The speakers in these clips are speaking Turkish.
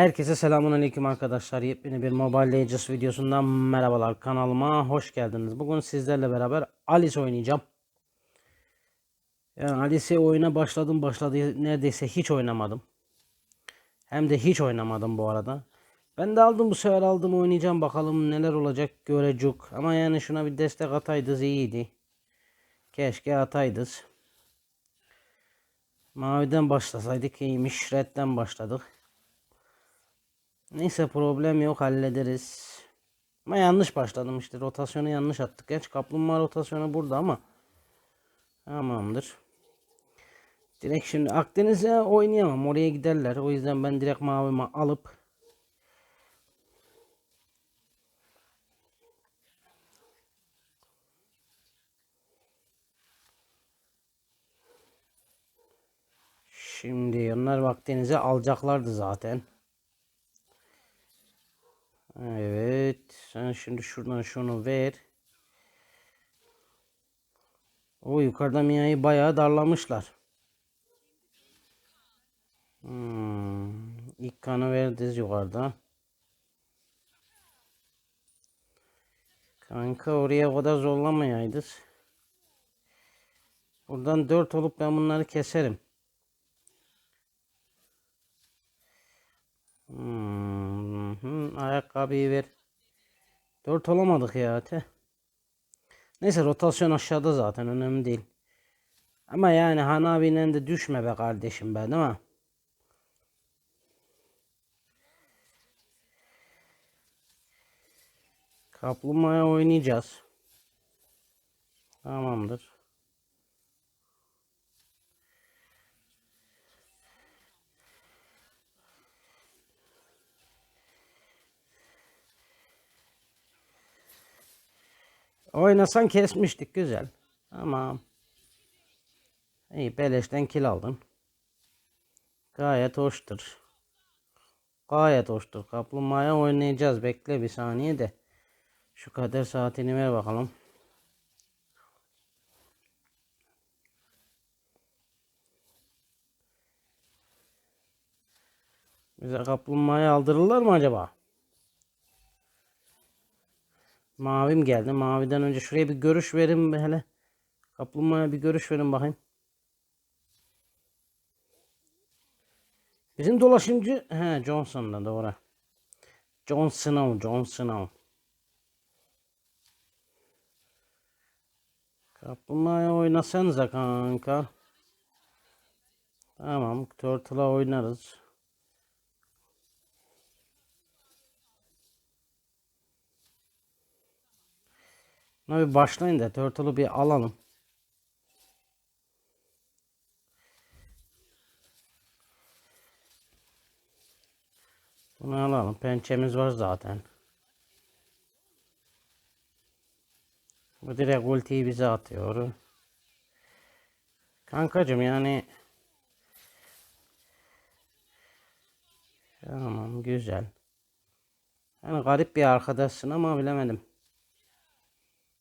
Herkese selamun aleyküm arkadaşlar. Yepyeni bir Mobile Legends videosundan merhabalar. Kanalıma hoş geldiniz. Bugün sizlerle beraber Alice oynayacağım. Yani Alice oyuna başladım başladı neredeyse hiç oynamadım. Hem de hiç oynamadım bu arada. Ben de aldım bu sefer aldım oynayacağım bakalım neler olacak görecek. Ama yani şuna bir destek ataydız iyiydi. Keşke ataydız. Maviden başlasaydık iyiymiş. Red'den başladık. Neyse problem yok hallederiz. Ama yanlış başladım işte rotasyonu yanlış attık. Geç kaplumbağa rotasyonu burada ama. Tamamdır. Direkt şimdi Akdeniz'e oynayamam. Oraya giderler. O yüzden ben direkt mavimi alıp Şimdi onlar vaktinizi alacaklardı zaten. Evet. Sen şimdi şuradan şunu ver. O yukarıda Mia'yı bayağı darlamışlar. Hmm. İlk kanı verdiniz yukarıda. Kanka oraya o kadar zorlamayaydınız. Buradan 4 olup ben bunları keserim. Hmm, ayakkabıyı ver. 4 olamadık ya. Te. Neyse rotasyon aşağıda zaten önemli değil. Ama yani Hanabi'nin de düşme be kardeşim ben değil mi? Kaplumbağa oynayacağız. Tamamdır. Oynasan kesmiştik güzel. Tamam. İyi beleşten kill aldın. Gayet hoştur. Gayet hoştur. Kaplumbağaya oynayacağız. Bekle bir saniye de. Şu kader saatini ver bakalım. Bize kaplumbağayı aldırırlar mı acaba? Mavim geldi. Maviden önce şuraya bir görüş verin hele. Kaplumbağaya bir görüş verin bakayım. Bizim dolaşımcı he Johnson'da doğru. John Snow, John Snow. Kaplumbağaya oynasanıza kanka. Tamam, Turtle'a oynarız. Buna bir başlayın da Turtle'ı bir alalım. Bunu alalım. Pençemiz var zaten. Bu direkt ultiyi bize atıyor. Kankacım yani Tamam güzel. Yani garip bir arkadaşsın ama bilemedim.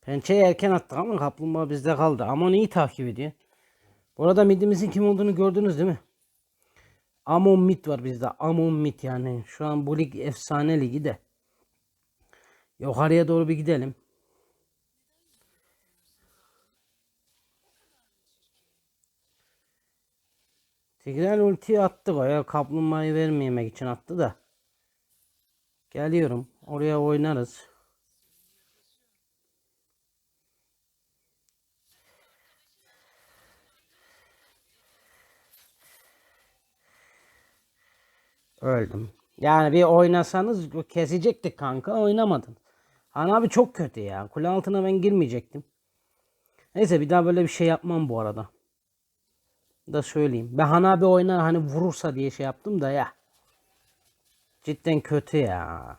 Pençeyi erken attık ama kaplumbağa bizde kaldı. Amon iyi takip ediyor. Bu arada midimizin kim olduğunu gördünüz değil mi? Amon Mid var bizde. Amon Mid yani. Şu an bu lig efsane ligi de. Yukarıya doğru bir gidelim. Tigreal ulti attı bayağı kaplumbağayı vermeyemek için attı da. Geliyorum. Oraya oynarız. Öldüm. Yani bir oynasanız kesecektik kanka oynamadın. Han abi çok kötü ya. Kule altına ben girmeyecektim. Neyse bir daha böyle bir şey yapmam bu arada. Da söyleyeyim. Ben Han abi oynar hani vurursa diye şey yaptım da ya. Cidden kötü ya.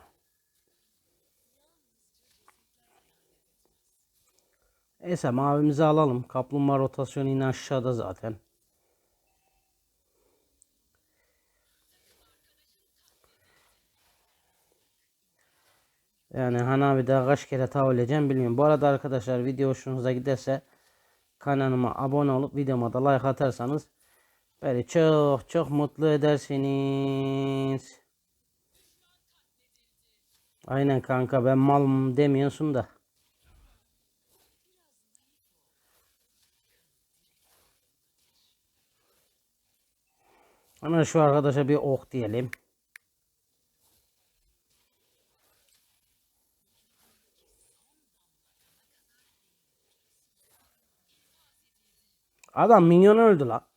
Neyse mavimizi alalım. Kaplumbağa rotasyonu yine aşağıda zaten. Yani Hanabi daha kaç kere tav edeceğim bilmiyorum. Bu arada arkadaşlar video hoşunuza giderse kanalıma abone olup videoma da like atarsanız beni çok çok mutlu edersiniz. Aynen kanka ben malım demiyorsun da. Hemen şu arkadaşa bir ok diyelim. Adam minyon öldü la.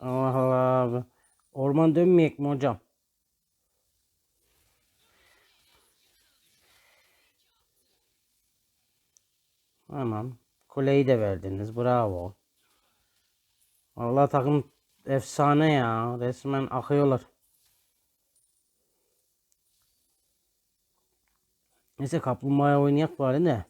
Allah Allah abi. Orman dönmeyek mi hocam? Tamam. Kuleyi de verdiniz. Bravo. Allah takım efsane ya. Resmen akıyorlar. Neyse kaplumbağa oynayak bari de.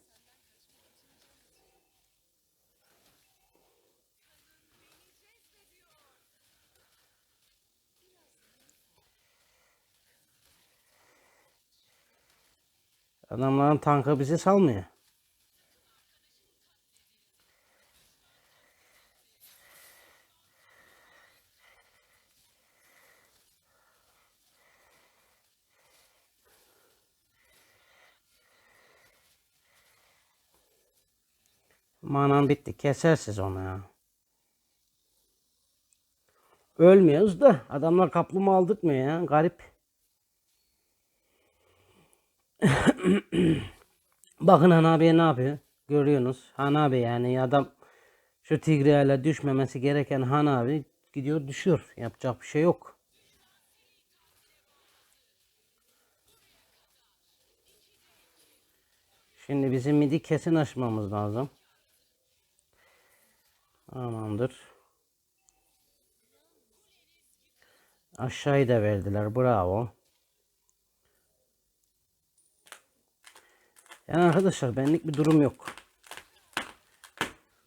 Adamların tankı bizi salmıyor. Manam bitti. Kesersiz onu ya. Ölmüyoruz da adamlar kaplumbağa aldırtmıyor ya. Garip. Bakın Han abiye ne yapıyor? Görüyorsunuz. Han abi yani adam şu tigreyle düşmemesi gereken Han abi gidiyor düşüyor. Yapacak bir şey yok. Şimdi bizim midi kesin açmamız lazım. Tamamdır. Aşağıyı da verdiler. Bravo. Yani arkadaşlar benlik bir durum yok.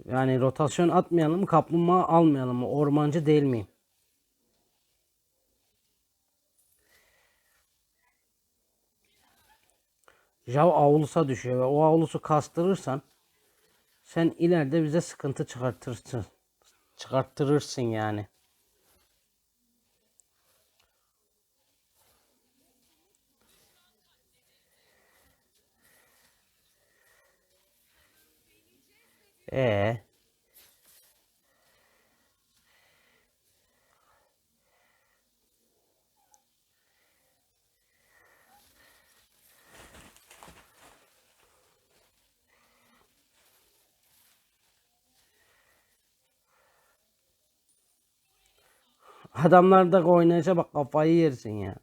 Yani rotasyon atmayalım, kaplumbağa almayalım. Ormancı değil miyim? Jav avlusa düşüyor ve o avlusu kastırırsan sen ileride bize sıkıntı çıkartırsın. Çıkarttırırsın yani. E Adamlar da oynayışa bak kafayı yersin ya.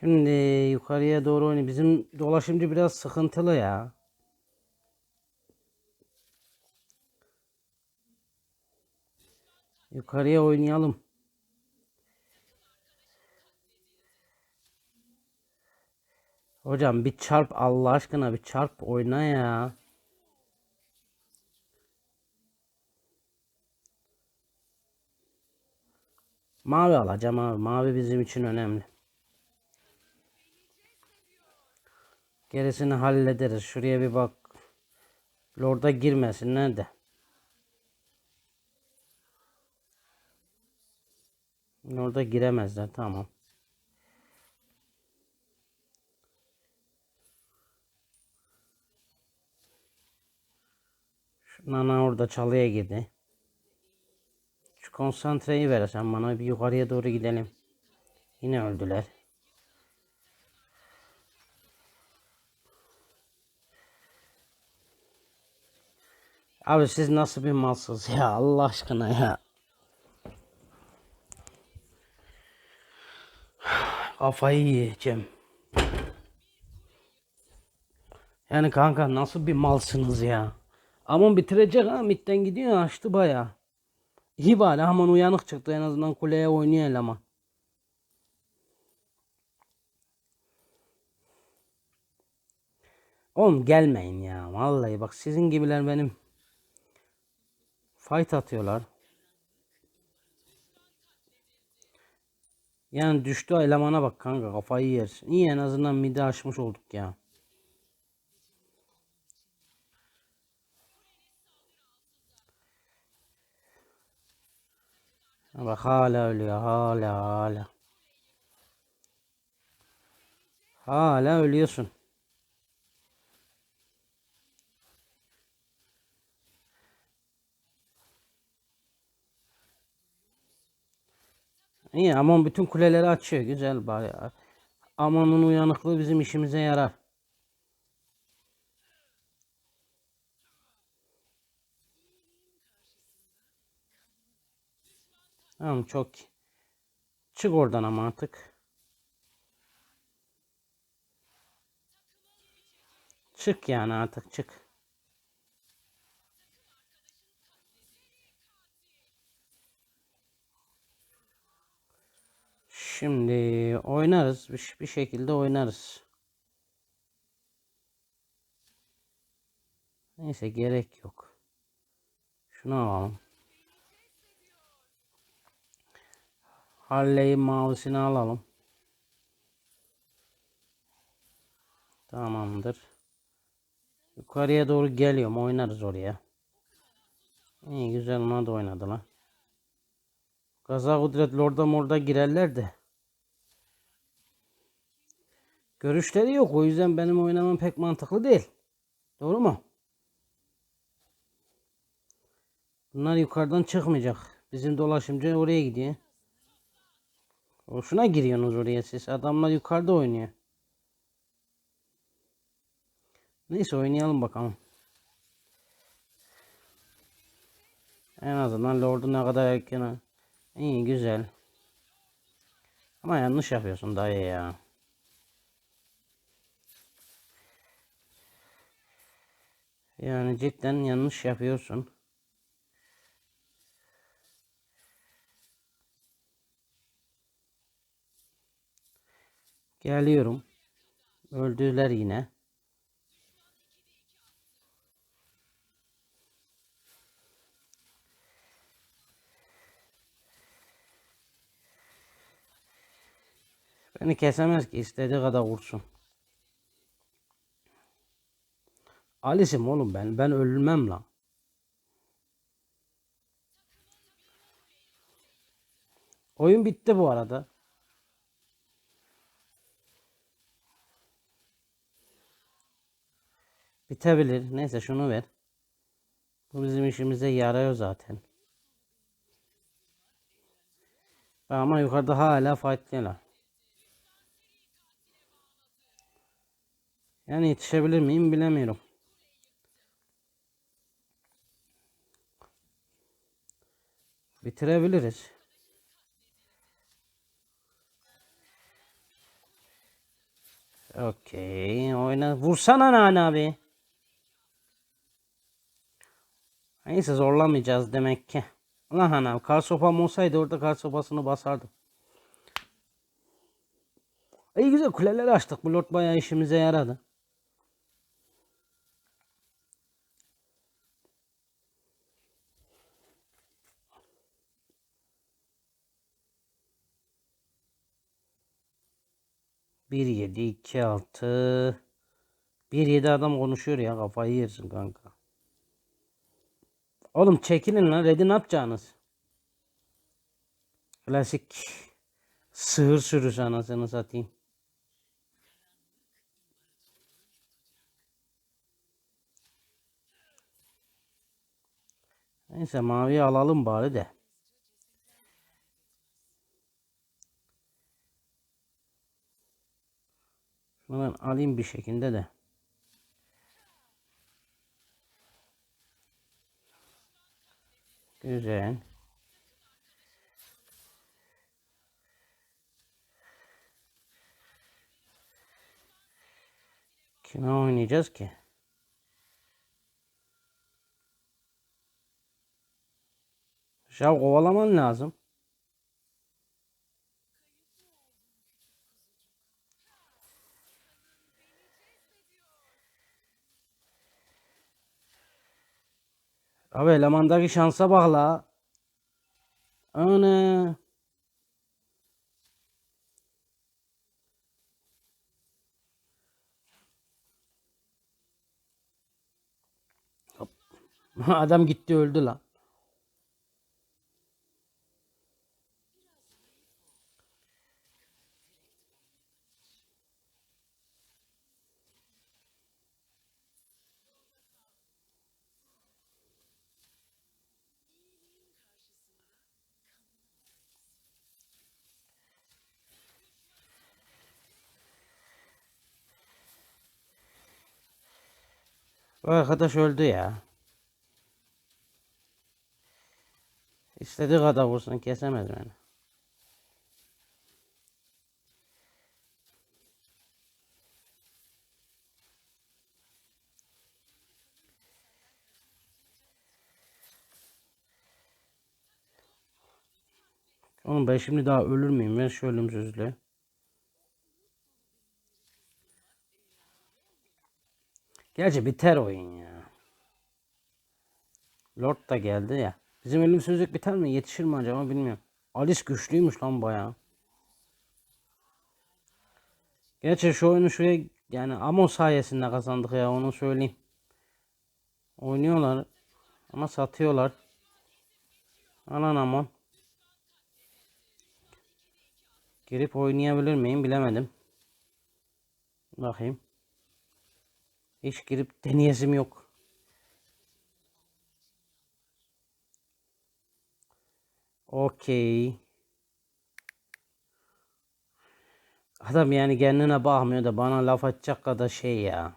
Şimdi yukarıya doğru oynuyor. Bizim dolaşımcı biraz sıkıntılı ya. Yukarıya oynayalım. Hocam bir çarp Allah aşkına bir çarp oyna ya. Mavi alacağım abi. Mavi bizim için önemli. Gerisini hallederiz. Şuraya bir bak. Lord'a girmesin. Nerede? Lord'a giremezler. Tamam. Nana orada çalıya girdi. Şu konsantreyi versen bana bir yukarıya doğru gidelim. Yine öldüler. Abi siz nasıl bir malsınız ya Allah aşkına ya. Kafayı yiyeceğim. Yani kanka nasıl bir malsınız ya. Aman bitirecek ha mitten gidiyor açtı baya. İyi bari hemen uyanık çıktı en azından kuleye oynuyor eleman. Oğlum gelmeyin ya vallahi bak sizin gibiler benim fight atıyorlar. Yani düştü elemana bak kanka kafayı yersin. İyi en azından midi aşmış olduk ya. Bak hala ölüyor. Hala hala. Hala ölüyorsun. İyi Amon bütün kuleleri açıyor. Güzel bari. Amon'un uyanıklığı bizim işimize yarar. Tamam çok. Çık oradan ama artık. Çık yani artık çık. Şimdi oynarız. Bir, bir şekilde oynarız. Neyse gerek yok. Şunu alalım. Harley'in mavisini alalım. Tamamdır. Yukarıya doğru geliyorum. Oynarız oraya. İyi güzel ona da oynadılar. Gaza kudret lorda morda girerler de. Görüşleri yok. O yüzden benim oynamam pek mantıklı değil. Doğru mu? Bunlar yukarıdan çıkmayacak. Bizim dolaşımcı oraya gidiyor. Boşuna giriyorsunuz oraya siz. Adamlar yukarıda oynuyor. Neyse oynayalım bakalım. En azından Lord'u ne kadar erken. İyi güzel. Ama yanlış yapıyorsun dayı ya. Yani cidden yanlış yapıyorsun. Geliyorum. Öldüler yine. Beni kesemez ki istediği kadar vursun. Alice'im oğlum ben. Ben ölmem lan. Oyun bitti bu arada. Bitebilir. Neyse şunu ver. Bu bizim işimize yarıyor zaten. Ama yukarıda hala fightlıyorlar. Yani yetişebilir miyim bilemiyorum. Bitirebiliriz. Okey. Oyna. Vursana Nane abi. Neyse zorlamayacağız demek ki. Ulan hanım kar sopam olsaydı orada kar sopasını basardım. İyi güzel kuleleri açtık. Bu lord bayağı işimize yaradı. Bir yedi iki altı bir yedi adam konuşuyor ya kafayı yersin kanka. Oğlum çekilin lan. Red'i ne yapacaksınız? Klasik sığır sürüsü anasını satayım. Neyse mavi alalım bari de. Şunu ben alayım bir şekilde de. Güzel. Kime oynayacağız ki? Ya kovalaman lazım. Abi elemandaki şansa bak la. Ana. Adam gitti öldü la. Bu arkadaş öldü ya. İstediği kadar vursun kesemez beni. Oğlum ben şimdi daha ölür müyüm? Ver şu ölümsüzlüğü. Gerçi biter oyun ya. Lord da geldi ya. Bizim ölümsüzlük biter mi? Yetişir mi acaba bilmiyorum. Alice güçlüymüş lan bayağı. Gerçi şu oyunu şuraya yani Amon sayesinde kazandık ya onu söyleyeyim. Oynuyorlar ama satıyorlar. Alan Amon. Girip oynayabilir miyim bilemedim. Bakayım. Hiç girip deneyesim yok. Okey. Adam yani kendine bakmıyor da bana laf atacak kadar şey ya.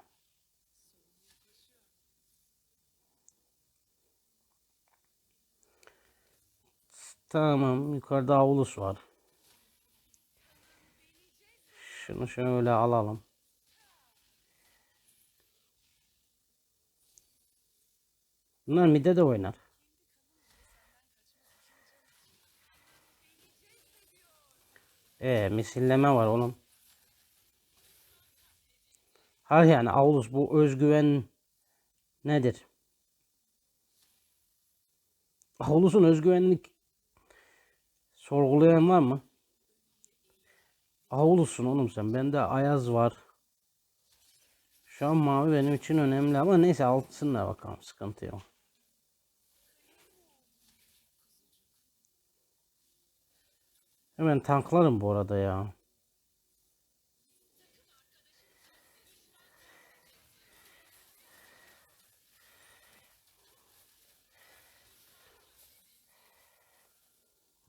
Tamam yukarıda avlus var. Şunu şöyle alalım. Bunlar midde de oynar. Ee, misilleme var oğlum. Ha yani Aulus bu özgüven nedir? Aulus'un özgüvenini sorgulayan var mı? Aulus'un oğlum sen. Bende Ayaz var. Şu an mavi benim için önemli ama neyse altısınlar bakalım sıkıntı yok. Hemen tanklarım bu arada ya.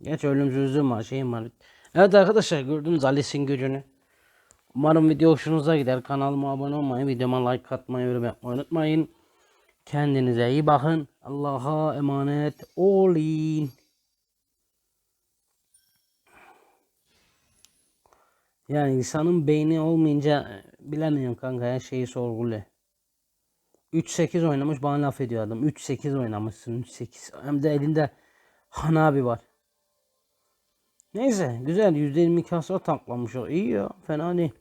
Geç ölümsüzlüğüm var şeyim var. Evet arkadaşlar gördünüz Alice'in gücünü. Umarım video hoşunuza gider. Kanalıma abone olmayı, videoma like atmayı, yorum yapmayı unutmayın. Kendinize iyi bakın. Allah'a emanet olun. Yani insanın beyni olmayınca e, bilemiyorum kanka her şeyi sorguluyor. 3-8 oynamış bana laf ediyor adam. 3-8 oynamışsın 3-8. Hem de elinde Hanabi var. Neyse güzel %22 hasar tanklamış o. İyi ya fena değil.